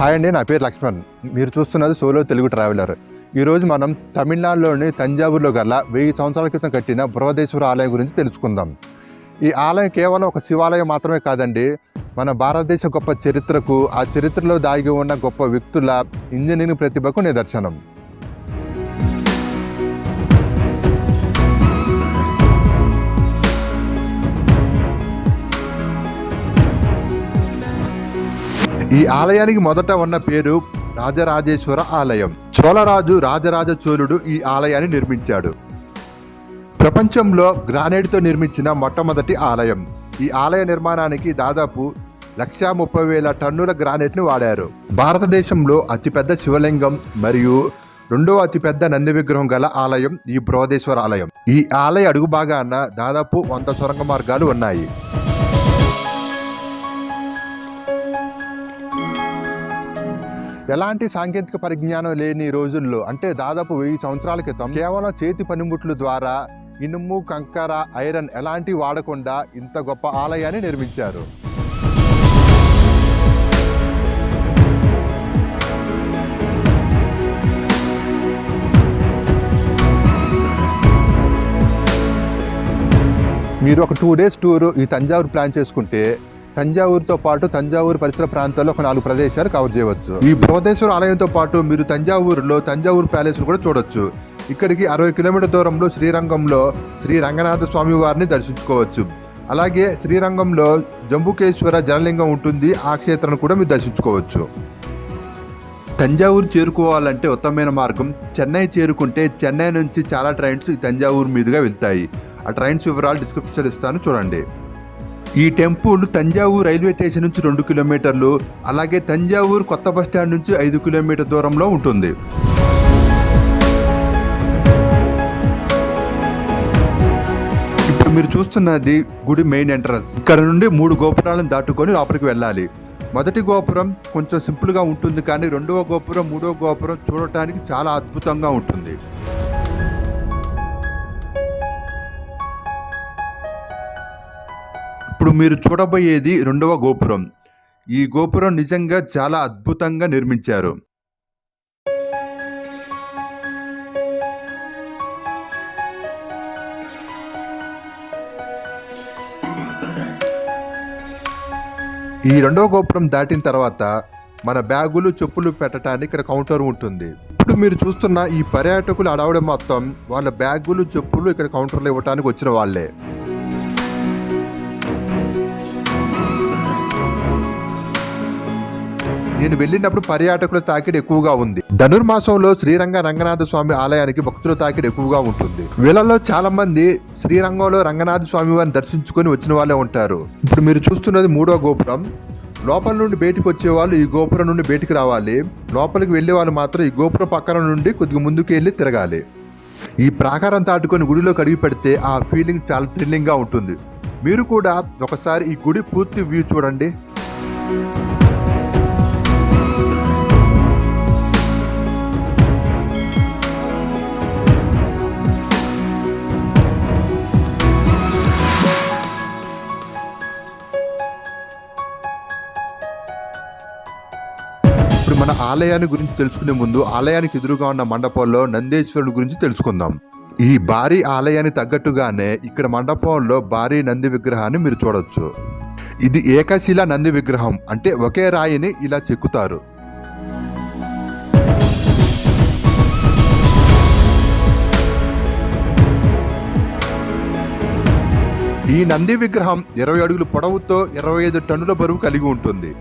Hi అండి నా పేరు లక్ష్మణ్. మీరు చూస్తున్నది సోలో తెలుగు ట్రావెలర్. ఈరోజు మనం తమిళనాడులోని తంజావూరులో గల వెయ్యి సంవత్సరాల క్రితం కట్టిన బృహదేశ్వర ఆలయం గురించి తెలుసుకుందాం. ఈ ఆలయం కేవలం ఒక శివాలయం మాత్రమే కాదండి మన భారతదేశ గొప్ప చరిత్రకు ఆ చరిత్రలో దాగి ఉన్న గొప్ప వ్యక్తుల ఇంజనీరింగ్ ప్రతిభకు నిదర్శనం. ఈ ఆలయానికి మొదట ఉన్న పేరు రాజరాజేశ్వర ఆలయం. చోళరాజు రాజరాజ చోళుడు ఈ ఆలయాన్ని నిర్మించాడు. ప్రపంచంలో గ్రానైట్తో నిర్మించిన మొట్టమొదటి ఆలయం. ఈ ఆలయ నిర్మాణానికి దాదాపు లక్షా ముప్పై వేల టన్నుల గ్రానైట్ను వాడారు. భారతదేశంలో అతిపెద్ద శివలింగం మరియు రెండో అతిపెద్ద నంది విగ్రహం గల ఆలయం ఈ బృహదేశ్వర ఆలయం. ఈ ఆలయ అడుగు భాగాన దాదాపు వంద సొరంగ మార్గాలు ఉన్నాయి. ఎలాంటి సాంకేతిక పరిజ్ఞానం లేని రోజుల్లో అంటే దాదాపు వెయ్యి సంవత్సరాల క్రితం కేవలం చేతి పనిముట్లు ద్వారా ఇనుము కంకర ఐరన్ ఎలాంటి వాడకుండా ఇంత గొప్ప ఆలయాన్ని నిర్మించారు. మీరు ఒక టూ డేస్ టూర్ ఈ తంజావూరు ప్లాన్ చేసుకుంటే తంజావూరుతో పాటు తంజావూరు పరిసర ప్రాంతాల్లో ఒక నాలుగు ప్రదేశాలు కవర్ చేయవచ్చు. ఈ బృహదేశ్వర ఆలయంతో పాటు మీరు తంజావూరులో తంజావూరు ప్యాలెస్ కూడా చూడొచ్చు. ఇక్కడికి అరవై కిలోమీటర్ దూరంలో శ్రీరంగంలో శ్రీ రంగనాథ స్వామి వారిని దర్శించుకోవచ్చు. అలాగే శ్రీరంగంలో జంబుకేశ్వర జలలింగం ఉంటుంది ఆ క్షేత్రాన్ని కూడా మీరు దర్శించుకోవచ్చు. తంజావూరు చేరుకోవాలంటే ఉత్తమమైన మార్గం చెన్నై చేరుకుంటే చెన్నై నుంచి చాలా ట్రైన్స్ తంజావూరు మీదుగా వెళ్తాయి. ఆ ట్రైన్స్ వివరాలు డిస్క్రిప్షన్ ఇస్తాను చూడండి. ఈ టెంపుల్ తంజావూరు రైల్వే స్టేషన్ నుంచి రెండు కిలోమీటర్లు అలాగే తంజావూరు కొత్త బస్టాండ్ నుంచి ఐదు కిలోమీటర్ దూరంలో ఉంటుంది. ఇప్పుడు మీరు చూస్తున్నది గుడి మెయిన్ ఎంట్రన్స్. ఇక్కడ నుండి మూడు గోపురాలను దాటుకొని లోపలికి వెళ్ళాలి. మొదటి గోపురం కొంచెం సింపుల్గా ఉంటుంది కానీ రెండవ గోపురం మూడవ గోపురం చూడటానికి చాలా అద్భుతంగా ఉంటుంది. ఇప్పుడు మీరు చూడబోయేది రెండవ గోపురం. ఈ గోపురం నిజంగా చాలా అద్భుతంగా నిర్మించారు. ఈ రెండవ గోపురం దాటిన తర్వాత మన బ్యాగులు చెప్పులు పెట్టడానికి ఇక్కడ కౌంటర్ ఉంటుంది. ఇప్పుడు మీరు చూస్తున్న ఈ పర్యాటకులు అడవడం మొత్తం వాళ్ళ బ్యాగులు చెప్పులు ఇక్కడ కౌంటర్లో ఇవ్వడానికి వచ్చిన వాళ్ళే. నేను వెళ్ళినప్పుడు పర్యాటకుల తాకిడి ఎక్కువగా ఉంది. ధనుర్మాసంలో శ్రీరంగ రంగనాథ స్వామి ఆలయానికి భక్తుల తాకిడి ఎక్కువగా ఉంటుంది. వీళ్ళలో చాలా మంది శ్రీరంగంలో రంగనాథ స్వామి వారిని దర్శించుకొని వచ్చిన వాళ్ళే ఉంటారు. ఇప్పుడు మీరు చూస్తున్నది మూడో గోపురం. లోపల నుండి బయటికి వచ్చే వాళ్ళు ఈ గోపురం నుండి బయటికి రావాలి. లోపలికి వెళ్ళే వాళ్ళు మాత్రం ఈ గోపురం పక్కన నుండి కొద్దిగా ముందుకు వెళ్ళి తిరగాలి. ఈ ప్రాకారం దాటుకొని గుడిలో కడిగి పెడితే ఆ ఫీలింగ్ చాలా థ్రిల్లింగ్గా ఉంటుంది. మీరు కూడా ఒకసారి ఈ గుడి పూర్తి వ్యూ చూడండి. మన ఆలయాన్ని గురించి తెలుసుకునే ముందు ఆలయానికి ఎదురుగా ఉన్న మండపంలో నందేశ్వరుని గురించి తెలుసుకుందాం. ఈ భారీ ఆలయానికి తగ్గట్టుగానే ఇక్కడ మండపంలో భారీ నంది విగ్రహాన్ని మీరు చూడొచ్చు. ఇది ఏకశిలా నంది విగ్రహం అంటే ఒకే రాయిని ఇలా చెక్కుతారు. ఈ నంది విగ్రహం ఇరవై అడుగుల పొడవుతో ఇరవై ఐదు టన్నుల బరువు కలిగి ఉంటుంది.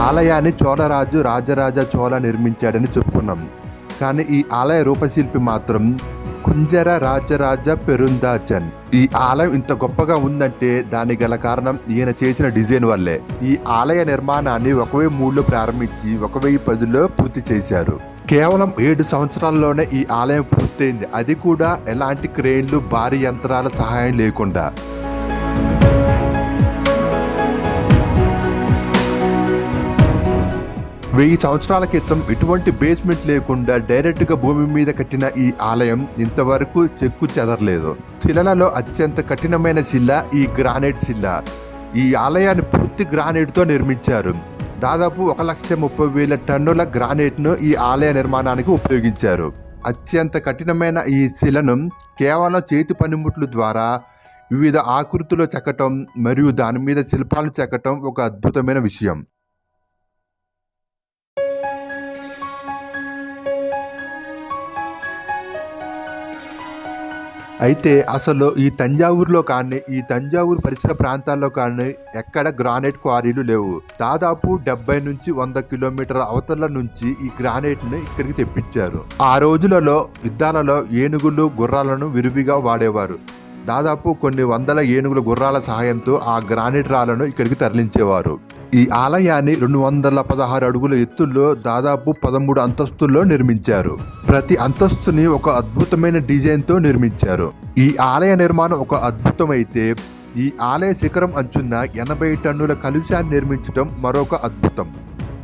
ఆలయాన్ని చోళరాజు రాజరాజ చోళ నిర్మించాడని చెప్పుకున్నాం. కానీ ఈ ఆలయ రూపశిల్పి మాత్రం కుంజర రాజరాజ పెరుందాచన్ ఈ ఆలయం ఇంత గొప్పగా ఉందంటే దానికి గల కారణం ఈయన చేసిన డిజైన్ వల్లే. ఈ ఆలయ నిర్మాణాన్ని ఒక వెయ్యి మూడులో ప్రారంభించి ఒక వెయ్యి పదిలో పూర్తి చేశారు. కేవలం ఏడు సంవత్సరాల్లోనే ఈ ఆలయం పూర్తయింది. అది కూడా ఎలాంటి క్రెయిన్లు భారీ యంత్రాల సహాయం లేకుండా. వెయ్యి సంవత్సరాల క్రితం ఎటువంటి బేస్మెంట్ లేకుండా డైరెక్ట్గా భూమి మీద కట్టిన ఈ ఆలయం ఇంతవరకు చెక్కు చెదరలేదు. శిలలలో అత్యంత కఠినమైన శిల ఈ గ్రానైట్ శిల. ఈ ఆలయాన్ని పూర్తి గ్రానైట్తో నిర్మించారు. దాదాపు ఒక లక్ష ముప్పై వేల టన్నుల గ్రానైట్ను ఈ ఆలయ నిర్మాణానికి ఉపయోగించారు. అత్యంత కఠినమైన ఈ శిలను కేవలం చేతి పనిముట్లు ద్వారా వివిధ ఆకృతిలో చెక్కటం మరియు దాని మీద శిల్పాలు చెక్కటం ఒక అద్భుతమైన విషయం. అయితే అసలు ఈ తంజావూరులో కానీ ఈ తంజావూరు పరిసర ప్రాంతాల్లో కానీ ఎక్కడ గ్రానైట్ క్వారీలు లేవు. దాదాపు డెబ్బై నుంచి వంద కిలోమీటర్ అవతల నుంచి ఈ గ్రానైట్ని ఇక్కడికి తెప్పించారు. ఆ రోజులలో యుద్ధాలలో ఏనుగులు గుర్రాలను విరివిగా వాడేవారు. దాదాపు కొన్ని వందల ఏనుగుల గుర్రాల సహాయంతో ఆ గ్రానైట్ రాళ్ళను ఇక్కడికి తరలించేవారు. ఈ ఆలయాన్ని రెండు వందల పదహారు అడుగుల ఎత్తుల్లో దాదాపు పదమూడు అంతస్తుల్లో నిర్మించారు. ప్రతి అంతస్తుని ఒక అద్భుతమైన డిజైన్తో నిర్మించారు. ఈ ఆలయ నిర్మాణం ఒక అద్భుతమైతే ఈ ఆలయ శిఖరం అంచున్న ఎనభై టన్నుల కలుషాన్ని నిర్మించడం మరొక అద్భుతం.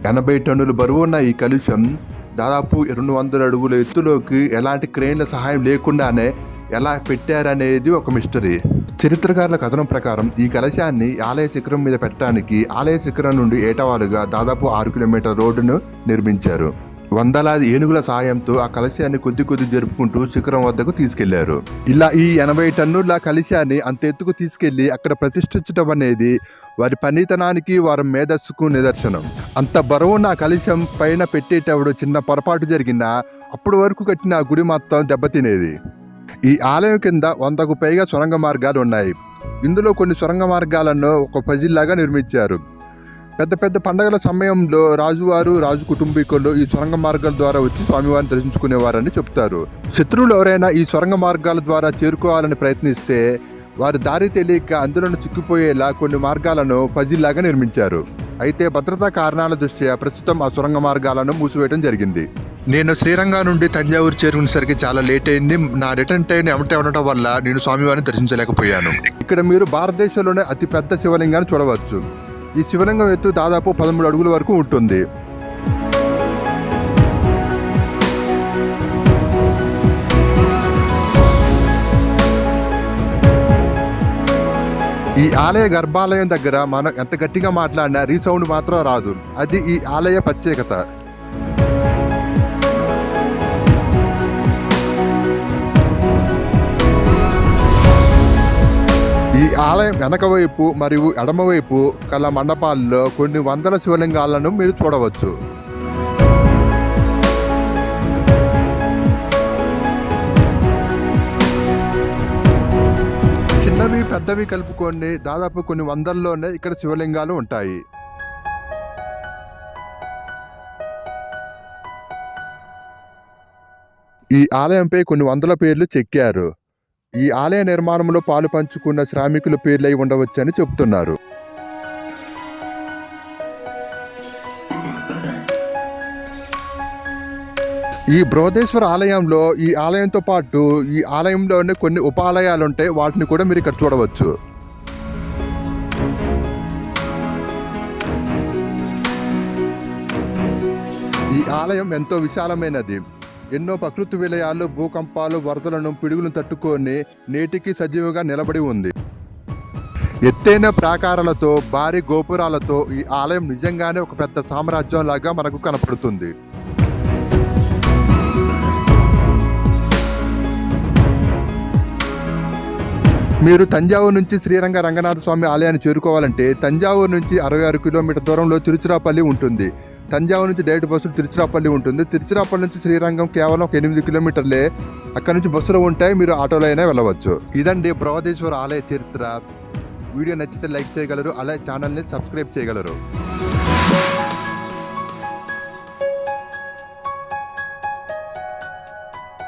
ఎనభై టన్నుల బరువున్న ఈ కలుషం దాదాపు రెండు వందల అడుగుల ఎత్తులోకి ఎలాంటి క్రెయిన్ల సహాయం లేకుండానే ఎలా పెట్టారనేది ఒక మిస్టరీ చరిత్రకారుల కథనం ప్రకారం ఈ కలశాన్ని ఆలయ శిఖరం మీద పెట్టడానికి ఆలయ శిఖరం నుండి ఏటవాలుగా దాదాపు ఆరు కిలోమీటర్ రోడ్డును నిర్మించారు. వందలాది ఏనుగుల సాయంతో ఆ కలశాన్ని కొద్ది కొద్ది జరుపుకుంటూ శిఖరం వద్దకు తీసుకెళ్ళారు. ఇలా ఈ ఎనభై టన్నుల కలశాన్ని అంత ఎత్తుకు తీసుకెళ్ళి అక్కడ ప్రతిష్ఠించడం అనేది వారి పనితనానికి వారి మేధస్సుకు నిదర్శనం. అంత బరువున్న నా కలశం పైన పెట్టేటప్పుడు చిన్న పొరపాటు జరిగినా అప్పటి వరకు కట్టిన గుడి మొత్తం దెబ్బతినేది. ఈ ఆలయం కింద వందకు పైగా సొరంగ మార్గాలు ఉన్నాయి. ఇందులో కొన్ని సొరంగ మార్గాలను ఒక పజిల్లాగా నిర్మించారు. పెద్ద పెద్ద పండగల సమయంలో రాజువారు రాజు కుటుంబీకులు ఈ సొరంగ మార్గాల ద్వారా వచ్చి స్వామివారిని దర్శించుకునేవారని చెప్తారు. శత్రువులు ఎవరైనా ఈ సొరంగ మార్గాల ద్వారా చేరుకోవాలని ప్రయత్నిస్తే వారి దారి తెలియక అందులోనూ చిక్కిపోయేలా కొన్ని మార్గాలను పజిల్లాగా నిర్మించారు. అయితే భద్రతా కారణాల దృష్ట్యా ప్రస్తుతం ఆ సొరంగ మార్గాలను మూసివేయడం జరిగింది. నేను శ్రీరంగం నుండి తంజావూరు చేరుకునేసరికి చాలా లేట్ అయింది. నా రిటర్న్ టైం ఎమటే ఉండటం వల్ల నేను స్వామివారిని దర్శించలేకపోయాను. ఇక్కడ మీరు భారతదేశంలోనే అతి పెద్ద శివలింగాన్ని చూడవచ్చు. ఈ శివలింగం ఎత్తు దాదాపు పదమూడు అడుగుల వరకు ఉంటుంది. ఈ ఆలయ గర్భాలయం దగ్గర మనం ఎంత గట్టిగా మాట్లాడినా రీసౌండ్ మాత్రం రాదు. అది ఈ ఆలయ ప్రత్యేకత. ఈ ఆలయం వెనకవైపు మరియు ఎడమవైపు కల మండపాల్లో కొన్ని వందల శివలింగాలను మీరు చూడవచ్చు. చిన్నవి పెద్దవి కలుపుకొని దాదాపు కొన్ని వందల్లోనే ఇక్కడ శివలింగాలు ఉంటాయి. ఈ ఆలయంపై కొన్ని వందల పేర్లు చెక్కారు. ఈ ఆలయ నిర్మాణంలో పాలు పంచుకున్న శ్రామికుల పేర్లై ఉండవచ్చని చెబుతున్నారు. ఈ బృహదేశ్వర ఆలయంలో ఈ ఆలయంతో పాటు ఈ ఆలయంలోనే కొన్ని ఉపాలయాలు ఉంటాయి వాటిని కూడా మీరు ఇక్కడ చూడవచ్చు. ఈ ఆలయం ఎంతో విశాలమైనది. ఎన్నో ప్రకృతి విలయాలు భూకంపాలు వరదలను పిడుగులను తట్టుకొని నేటికి సజీవంగా నిలబడి ఉంది. ఎత్తైన ప్రాకారాలతో భారీ గోపురాలతో ఈ ఆలయం నిజంగానే ఒక పెద్ద సామ్రాజ్యం లాగా మనకు కనపడుతుంది. మీరు తంజావూరు నుంచి శ్రీరంగ రంగనాథ స్వామి ఆలయాన్ని చేరుకోవాలంటే తంజావూరు నుంచి అరవై ఆరు కిలోమీటర్ దూరంలో తిరుచిరాపల్లి ఉంటుంది. తంజావూరు నుంచి డైరెక్ట్ బస్సులు తిరుచిరాపల్లి ఉంటుంది. తిరుచిరాపల్లి నుంచి శ్రీరంగం కేవలం ఒక ఎనిమిది కిలోమీటర్లే. అక్కడ నుంచి బస్సులు ఉంటాయి. మీరు ఆటోలో అయినా వెళ్ళవచ్చు. ఇదండి బృహదేశ్వర ఆలయ చరిత్ర. వీడియో నచ్చితే లైక్ చేయగలరు. అలాగే ఛానల్ని సబ్స్క్రైబ్ చేయగలరు.